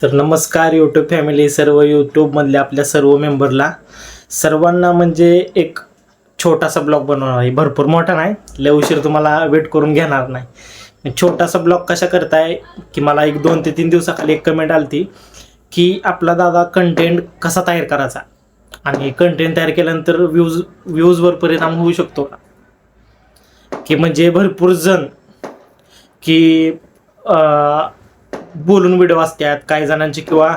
तर नमस्कार YouTube family सर्व यूट्यूबमधल्या आपल्या सर्व मेंबरला सर्वांना म्हणजे एक छोटासा ब्लॉग बनवणार आहे. भरपूर मोठा नाही लय उशीर तुम्हाला वेट करून घेणार नाही. छोटासा ब्लॉग कशा करताय की मला एक दोन ते तीन दिवसाखाली एक कमेंट आलती की आपला दादा कंटेंट कसा तयार करायचा? आणि कंटेंट तयार केल्यानंतर व्ह्यूज व्ह्यूजवर परिणाम होऊ शकतो का? की म्हणजे भरपूर जण की बोलून व्हिडिओ असतात काही जणांचे किंवा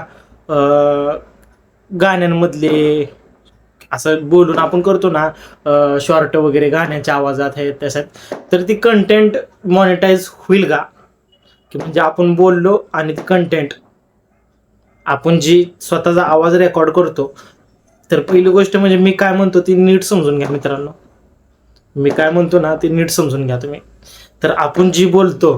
गाण्यांमधले असं बोलून आपण करतो ना शॉर्ट वगैरे गाण्याच्या आवाजात आहेत त्याच्यात तर ती कंटेंट मॉनिटाईज होईल का? की म्हणजे आपण बोललो आणि ती कंटेंट आपण जी स्वतःचा आवाज रेकॉर्ड करतो तर पहिली गोष्ट म्हणजे मी काय म्हणतो ती नीट समजून घ्या मित्रांनो. मी काय म्हणतो ना ती नीट समजून घ्या तुम्ही. तर आपण जी बोलतो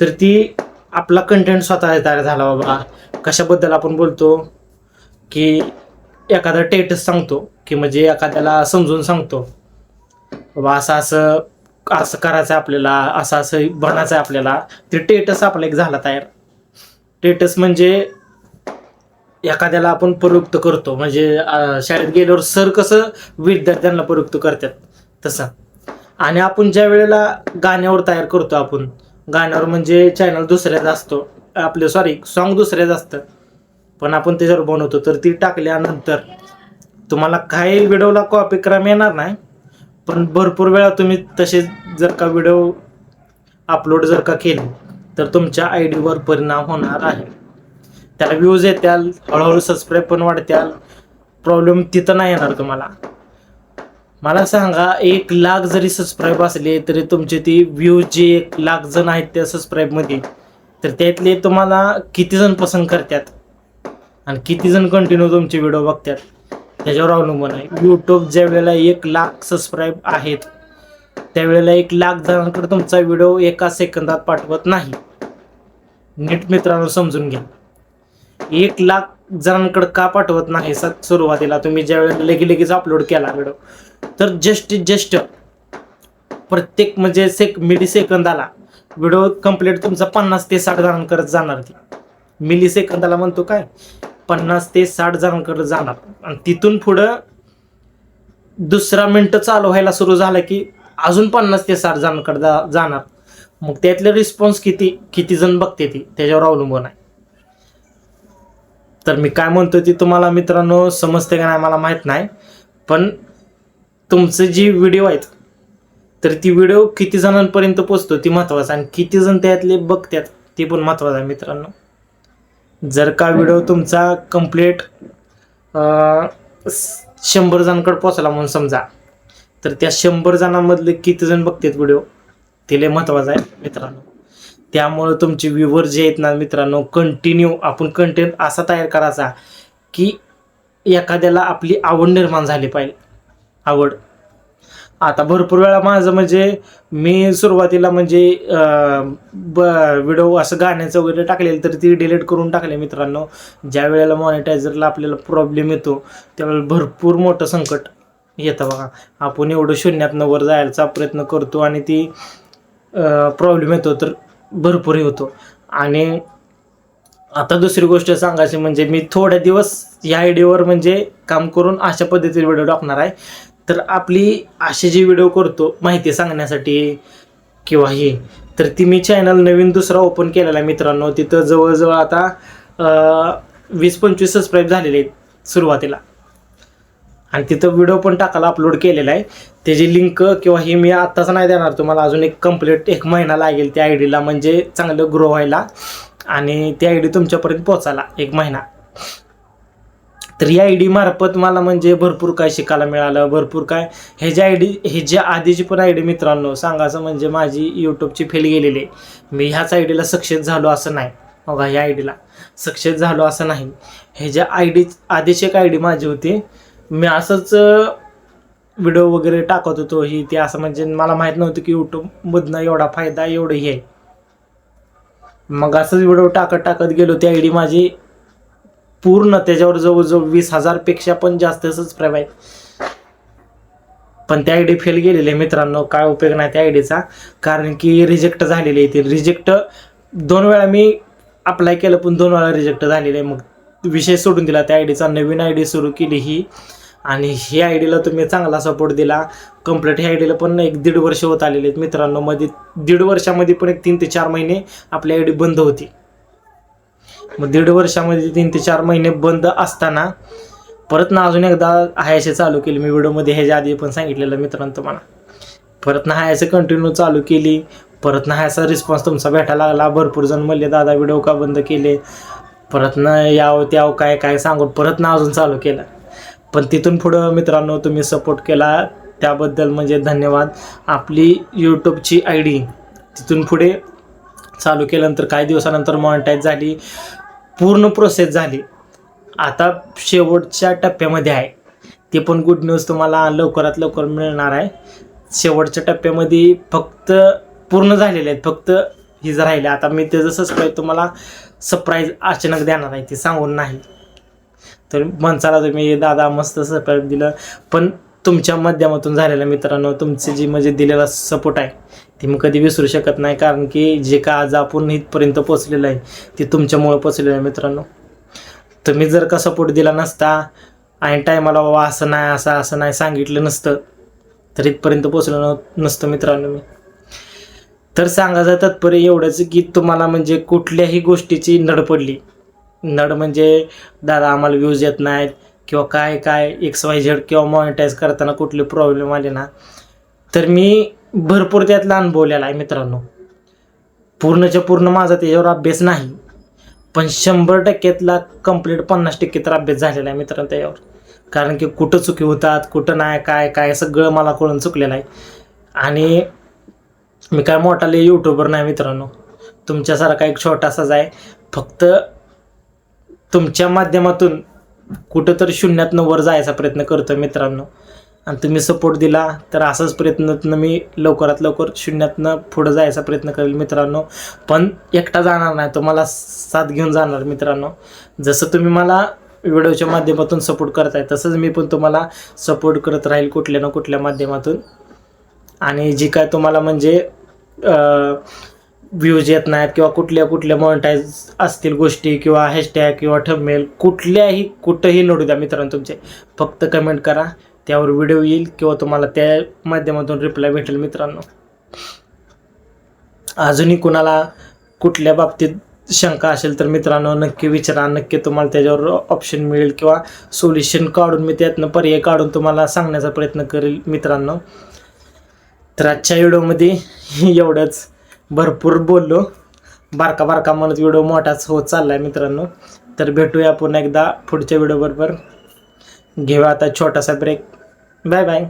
तर ती आपला कंटेंट स्वतः तयार झाला बाबा. कशाबद्दल आपण बोलतो? की एखादा टेटस सांगतो की म्हणजे एखाद्याला समजून सांगतो. बाबा असं असं असं करायचं आहे आपल्याला असं असं बनायचं आहे आपल्याला. ते टेटस आपला एक झाला तयार. टेटस म्हणजे एखाद्याला आपण प्रयुक्त करतो. म्हणजे शाळेत गेल्यावर सर कसं विद्यार्थ्यांना प्रयुक्त करतात? तसं. आणि आपण ज्या वेळेला गाण्यावर तयार करतो आपण गाण्यावर म्हणजे चॅनल दुसऱ्याचा असतो. आपले सॉरी सॉन्ग दुसऱ्याचं असतं. पण आपण त्याच्यावर बनवतो तर ती टाकल्यानंतर तुम्हाला काही व्हिडिओला कॉपी क्रम येणार नाही. पण भरपूर वेळा तुम्ही तसे जर का व्हिडिओ अपलोड जर का केले तर तुमच्या आय डीवर परिणाम होणार आहे. त्याला व्ह्यूज येत्याल हळूहळू सबस्क्राईब पण वाढत्याल. प्रॉब्लेम तिथं नाही येणार तुम्हाला. मला सांगा एक लाख जरी सबस्क्राईब असले तरी तुमचे ती व्ह्यू जे एक लाख जण आहेत त्या सबस्क्राईबमध्ये तर त्यातले तुम्हाला किती जण पसंत करतात? आणि किती जण कंटिन्यू तुमचे व्हिडिओ बघतात? त्याच्यावर अवलंबून आहे. यूट्यूब ज्या वेळेला एक लाख सबस्क्राईब आहेत त्यावेळेला एक लाख जणांकडे तुमचा व्हिडिओ एका सेकंदात पाठवत नाही. नीट मित्रांनो समजून घ्या. एक लाख जणांकडे का पाठवत नाही सर सुरुवातीला? तुम्ही ज्या वेळेला लगे लगेच अपलोड केला व्हिडिओ तर जस्टीत जस्ट प्रत्येक म्हणजे सेक मिली सेकंदाला व्हिडिओ कंप्लीट तुमचा पन्नास ते साठ जणांकडे जाणार ती मिली सेकंदाला म्हणतो काय? पन्नास ते साठ जणांकडे जाणार. आणि तिथून पुढं दुसरा मिनटं चालू व्हायला सुरू झालं की अजून पन्नास ते साठ जणांकडे जाणार. मग त्यातले रिस्पॉन्स किती किती जण बघते ती? त्याच्यावर अवलंबून आहे. तर मी काय म्हणतो ती तुम्हाला मित्रांनो समजते का नाही मला माहीत नाही. पण तुमचे जी व्हिडिओ आहेत तर ती व्हिडिओ किती जणांपर्यंत पोचतो ती महत्वाचं आणि किती जण त्यातले बघतात ते पण महत्वाचं आहे मित्रांनो. जर का व्हिडिओ तुमचा कंप्लीट शंभर जणांकडे पोचला म्हणून समजा तर त्या शंभर जणांमधले किती जण बघतात व्हिडिओ ते लय महत्वाचं आहे मित्रांनो. त्यामुळं तुमचे व्ह्यूवर जे आहेत ना मित्रांनो कंटिन्यू आपण कंटेंट असा तयार करायचा की एखाद्याला आपली आवड निर्माण झाली पाहिजे. आवड. आता भरपूर वेळा माझं म्हणजे मी सुरुवातीला म्हणजे ब व्हिडिओ असं गाण्याचं वगैरे टाकलेलं तर ती डिलीट करून टाकले मित्रांनो. ज्या वेळेला मॉनिटायझरला आपल्याला प्रॉब्लेम येतो त्यावेळेला भरपूर मोठं संकट येतं बघा. आपण एवढं शून्यात वर जायचा प्रयत्न करतो आणि ती प्रॉब्लेम येतो. तर भरपूरही होतो. आणि आता दुसरी गोष्ट सांगायची म्हणजे मी थोड्या दिवस या आयडीवर म्हणजे काम करून अशा पद्धतीने व्हिडिओ टाकणार आहे. तर आपली असे जे व्हिडिओ करतो माहिती सांगण्यासाठी किंवा हे तर ती मी चॅनल नवीन दुसरा ओपन केलेला आहे मित्रांनो. तिथं जवळजवळ आता वीस पंचवीस सबस्क्राईब झालेले आहेत सुरुवातीला. आणि तिथं व्हिडिओ पण टाकायला अपलोड केलेला आहे. त्याची लिंक किंवा हे मी आत्ताच नाही देणार तुम्हाला अजून एक कंप्लीट एक महिना लागेल त्या आय डीला म्हणजे चांगलं ग्रो व्हायला. आणि ती आय डी तुमच्यापर्यंत पोचायला एक महिना. तर या आय डी मार्फत मला म्हणजे भरपूर काय शिकायला मिळालं भरपूर काय. हे जे आय डी हे जे आधीची पण आय डी मित्रांनो सांगायचं म्हणजे माझी यूट्यूबची फेल गेलेली आहे. मी ह्याच आय डीला सक्सेस झालो असं नाही. बघा ह्या आय डीला सक्सेस झालो असं नाही. हे ज्या आय डी आधीची एक आय डी माझी होती मी असंच व्हिडिओ वगैरे टाकत होतो. ही ते असं म्हणजे मला माहीत नव्हतं की यूट्यूबमधनं एवढा फायदा एवढं हे. आहे मग असंच व्हिडिओ टाकत टाकत गेलो. ती आय डी माझी पूर्ण त्याच्यावर जवळजवळ वीस हजारपेक्षा पण जास्त सबस्क्राईब आहेत पण त्या आय डी फेल गेलेले मित्रांनो. काय उपयोग नाही त्या आय डीचा कारण की रिजेक्ट झालेली आहे ती. रिजेक्ट दोन वेळा मी अप्लाय केलं पण दोन वेळा रिजेक्ट झालेलं आहे. मग विषय सोडून दिला. त्या आय डीचा नवीन आय डी सुरू केली ही. आणि ही आय डीला तुम्ही चांगला सपोर्ट दिला. कंप्लीट ह्या आय डीला पण एक दीड वर्ष होत आलेले आहेत मित्रांनो. मध्ये दीड वर्षामध्ये पण एक तीन ते चार महिने आपली आय डी बंद होती. मग दीड वर्षामध्ये तीन ते चार महिने बंद असताना परत ना अजून एकदा हायसे चालू केली. मी व्हिडिओमध्ये ह्याच्या आधी पण सांगितलेलं मित्रांनो तुम्हाला. परत ना हायसे कंटिन्यू चालू केली. परत ना ह्याचा रिस्पॉन्स तुमचा भेटायला लागला. भरपूर जण म्हणले दादा व्हिडिओ का बंद केले? परत ना याव त्याव काय काय सांगून परत ना अजून चालू केलं. पण तिथून पुढं मित्रांनो तुम्ही सपोर्ट केला. त्याबद्दल म्हणजे धन्यवाद. आपली यूट्यूबची आय डी तिथून पुढे चालू केल्यानंतर काही दिवसानंतर मॉनिटाईज झाली. पूर्ण प्रोसेस झाली. आता शेवटच्या टप्प्यामध्ये आहे. ते पण गुड न्यूज तुम्हाला लवकरात लवकर मिळणार आहे. शेवटच्या टप्प्यामध्ये फक्त पूर्ण झालेले आहेत. फक्त ही जर राहिले. आता मी त्याचं सबस्क्राईब तुम्हाला सरप्राईज अचानक देणार आहे ते सांगून नाही. तर मनसाला तुम्ही दादा मस्त सरप्राईज दिलं. पण तुमच्या माध्यमातून झालेल्या मित्रांनो तुमचे जी म्हणजे दिलेला सपोर्ट आहे ते मी कधी विसरू शकत नाही. कारण की जे का आज आपण इथपर्यंत पोचलेलं आहे ते तुमच्यामुळं पोचलेलं आहे मित्रांनो. तुम्ही जर का सपोर्ट दिला नसता आणि टायमाला बाबा असं नाही असं असं नाही सांगितलं नसतं तर इथपर्यंत पोचलं नसतं मित्रांनो मी. तर सांगायचं तात्पर्य एवढंच की तुम्हाला म्हणजे कुठल्याही गोष्टीची नड पडली. नड म्हणजे दादा आम्हाला व्ह्यूज येत नाहीत किंवा काय काय एक्स वाय झेड किंवा मॉनिटाईज करताना कुठले प्रॉब्लेम आले ना. तर मी भरपूर त्यातला अनुभवलेला आहे मित्रांनो. पूर्णच्या पूर्ण माझा त्याच्यावर अभ्यास नाही पण शंभर टक्क्यातला कंप्लीट पन्नास टक्के तर अभ्यास झालेला आहे मित्रांनो त्याच्यावर. कारण की कुठं चुकी होतात कुठं नाही काय काय सगळं मला कळून चुकलेलं आहे. आणि मी काय मोठाले यूट्यूबर नाही मित्रांनो. तुमच्यासारखा एक छोटासाच आहे. फक्त तुमच्या माध्यमातून कुठंतरी शून्यातनं वर जायचा प्रयत्न करतो मित्रांनो. आणि तुम्ही सपोर्ट दिला तर असंच प्रयत्नातनं मी लवकरात लवकर शून्यातनं पुढं जायचा प्रयत्न करेल मित्रांनो. पण एकटा जाणार नाही तुम्हाला साथ घेऊन जाणार मित्रांनो. जसं तुम्ही मला व्हिडिओच्या माध्यमातून सपोर्ट करताय तसंच मी पण तुम्हाला सपोर्ट करत राहील कुठल्या ना कुठल्या माध्यमातून. आणि जी काय तुम्हाला म्हणजे व्ह्यूज येत नाहीत किंवा कुठल्या कुठल्या मॉनिटाईज असतील गोष्टी किंवा हॅशटॅग किंवा ठमेल कुठल्याही कुठंही लढू द्या मित्रांनो तुमचे. फक्त कमेंट करा त्यावर व्हिडिओ येईल किंवा तुम्हाला त्या माध्यमातून रिप्लाय भेटेल मित्रांनो. अजूनही कुणाला कुठल्या बाबतीत शंका असेल तर मित्रांनो नक्की विचारा नक्की तुम्हाला त्याच्यावर ऑप्शन मिळेल किंवा सोल्युशन काढून मी त्यातनं पर्याय काढून तुम्हाला सांगण्याचा प्रयत्न करेल मित्रांनो. तर आजच्या व्हिडिओमध्ये एवढंच. भरपूर बोललो. बारका बारका म्हणत व्हिडिओ मोठाच होत चालला आहे मित्रांनो. तर भेटूया पुन्हा एकदा पुढच्या व्हिडिओबरोबर. घेऊया आता छोटासा ब्रेक बाय बाय